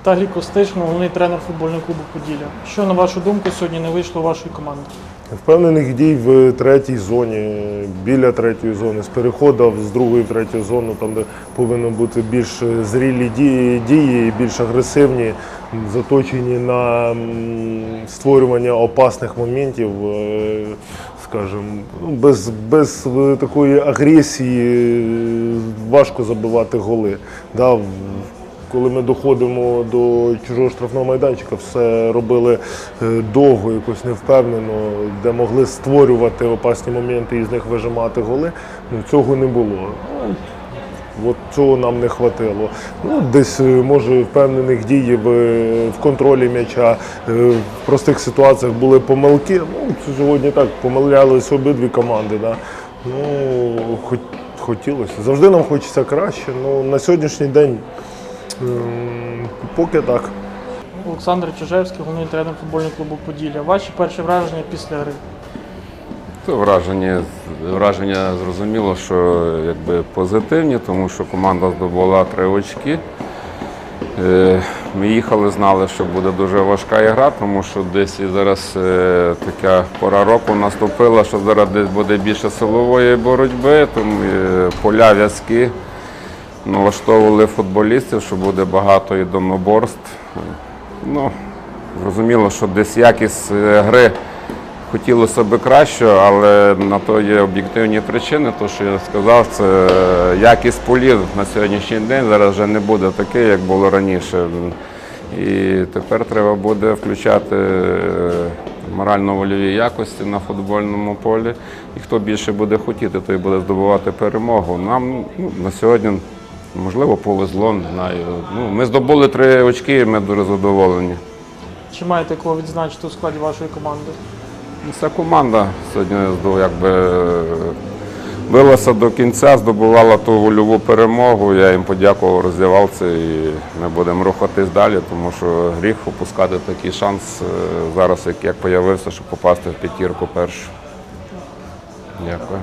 Віталій Костишин, головний тренер футбольного клубу Поділля. Що, на вашу думку, сьогодні не вийшло у вашої команди? Впевнених дій в третій зоні, біля третьої зони, з переходу з другої в третю зону, там де повинні бути більш зрілі дії, дії більш агресивні, заточені на створювання опасних моментів, е, скажімо, ну, без, без е, такої агресії важко забивати голи. Да, коли ми доходимо до чужого штрафного майданчика, все робили е, довго, якось невпевнено, де могли створювати опасні моменти і з них вижимати голи. Ну, цього не було. Ну, От цього нам не хватило. Ну, десь е, може впевнених дій в, контролі м'яча. Е, В простих ситуаціях були помилки. Ну, сьогодні так помилялися обидві команди. Да. Ну, хоч, хотілося. Завжди нам хочеться краще. Ну, на сьогоднішній день поки так. Олександр Чижевський, головний тренер футбольного клубу Поділля. Ваші перші враження після гри? Це враження, враження зрозуміло, що якби позитивні, тому що команда здобула три очки. Е, Ми їхали, знали, що буде дуже важка гра, тому що десь і зараз е, така пора року наступила, що зараз десь буде більше силової боротьби, тому е, поля в'язки налаштовували футболістів, що буде багато єдиноборств. Ну, зрозуміло, що десь якість е, гри хотілося б краще, але на то є об'єктивні причини. То, що я сказав, це якість полів на сьогоднішній день зараз вже не буде таке, як було раніше. І тепер треба буде включати е, морально-вольові якості на футбольному полі. І хто більше буде хотіти, той буде здобувати перемогу. Нам ну, на сьогодні можливо повезло, не знаю. Ну, ми здобули три очки, і ми дуже задоволені. Чи маєте кого відзначити у складі вашої команди? Ця команда сьогодні якби билася до кінця, здобувала ту вольову перемогу. Я їм подякував роздівалці і ми будемо рухатись далі, тому що гріх опускати такий шанс е, зараз, як, появився, щоб попасти в п'ятірку першу. Дякую.